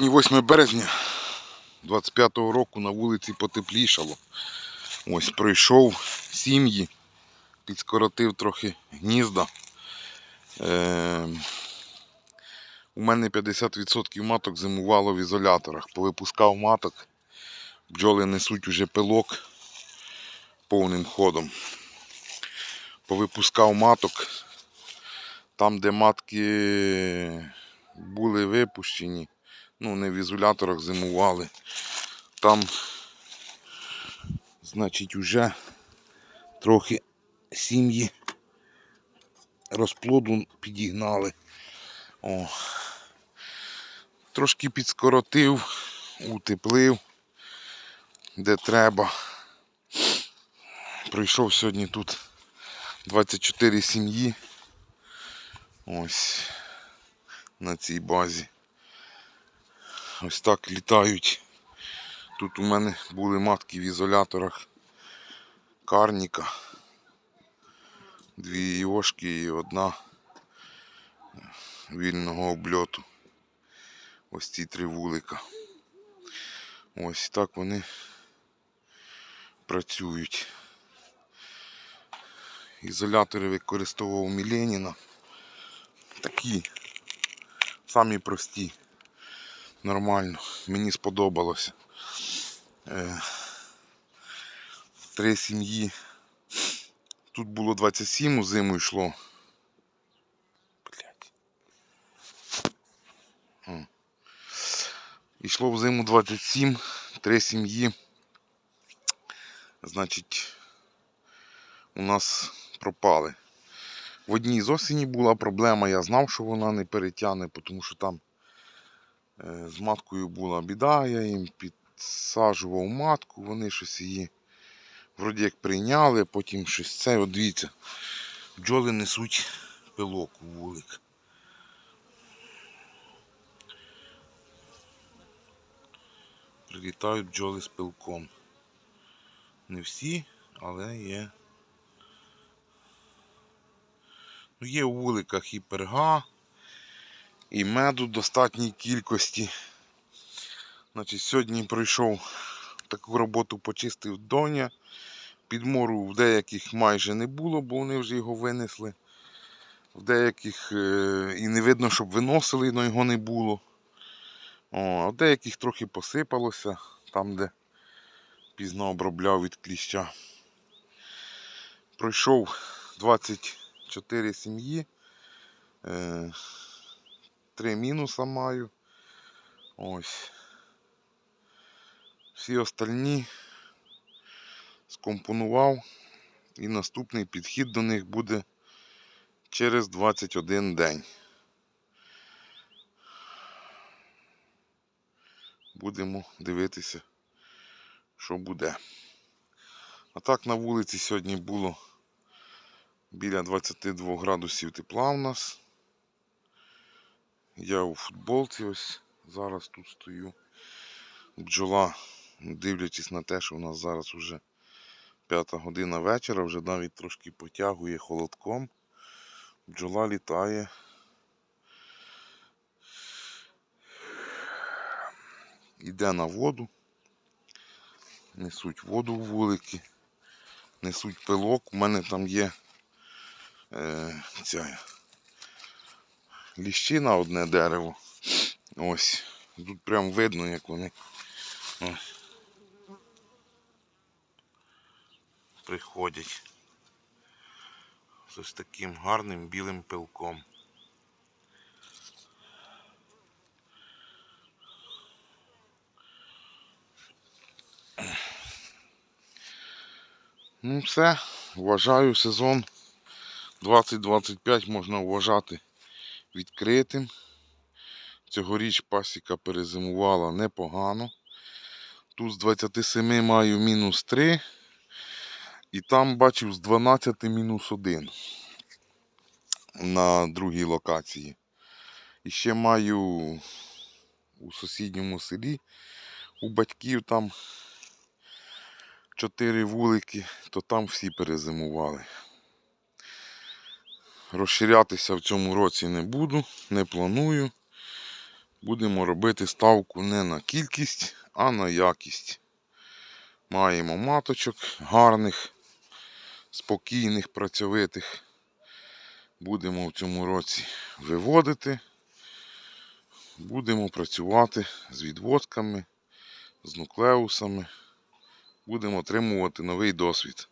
Сьогодні 8 березня 25-го року на вулиці потеплішало. Ось пройшов сім'ї, підскоротив трохи гнізда. Е, у мене 50% маток зимувало в ізоляторах. Повипускав маток, бджоли несуть уже пилок повним ходом. Повипускав маток. Там, де матки були випущені, ну не в ізоляторах зимували. Там, значить, уже трохи сім'ї розплоду підігнали. О. Трошки підскоротив, утеплив, де треба. Прийшов сьогодні тут 24 сім'ї. Ось на цій базі. Ось так літають. Тут у мене були матки в ізоляторах карніка. Дві йошки і одна вільного обльоту. Ось ці три вулика. Ось так вони працюють. Ізолятори використовував Міленіна. Такі самі прості. Нормально. Мені сподобалося. Е, Три сім'ї. Тут було 27, у зиму йшло. Йшло в зиму 27, три сім'ї. Значить, у нас пропали. В одній з осені була проблема, я знав, що вона не перетягне, тому що там з маткою була біда, я їм підсаджував матку, вони щось її вроді як прийняли, потім щось це, от дивіться, бджоли несуть пилок у вулик. Прилітають бджоли з пилком. Не всі, але є. Ну, Є у вуликах і перга, і меду в достатній кількості. Значить, Сьогодні пройшов таку роботу, почистив доня. Підмору в деяких майже не було, бо вони вже його винесли. В деяких е, і не видно, щоб виносили, але його не було. О, а в деяких трохи посипалося, там, де пізно обробляв від кліща. Пройшов 24 сім'ї. Три мінуса маю. Ось. Всі остальні скомпонував і наступний підхід до них буде через 21 день. Будемо дивитися, що буде. А так на вулиці сьогодні було біля 22 градусів тепла у нас. Я у футболці ось зараз тут стою. Бджола, дивлячись на те, що у нас зараз вже п'ята година вечора, вже навіть трошки потягує холодком. Бджола літає. Іде на воду. Несуть воду в вулики, несуть пилок. У мене там є е, ця ліщина одне дерево. Ось. Тут прям видно, як вони приходять ось таким гарним білим пилком. Ну все, вважаю сезон 2025 можна вважати відкритим. Цьогоріч пасіка перезимувала непогано. Тут з 27 маю мінус 3. І там бачив з 12 мінус 1 на другій локації. І ще маю у сусідньому селі у батьків там 4 вулики, то там всі перезимували. Розширятися в цьому році не буду, не планую. Будемо робити ставку не на кількість, а на якість. Маємо маточок гарних, спокійних, працьовитих. Будемо в цьому році виводити. Будемо працювати з відводками, з нуклеусами. Будемо отримувати новий досвід.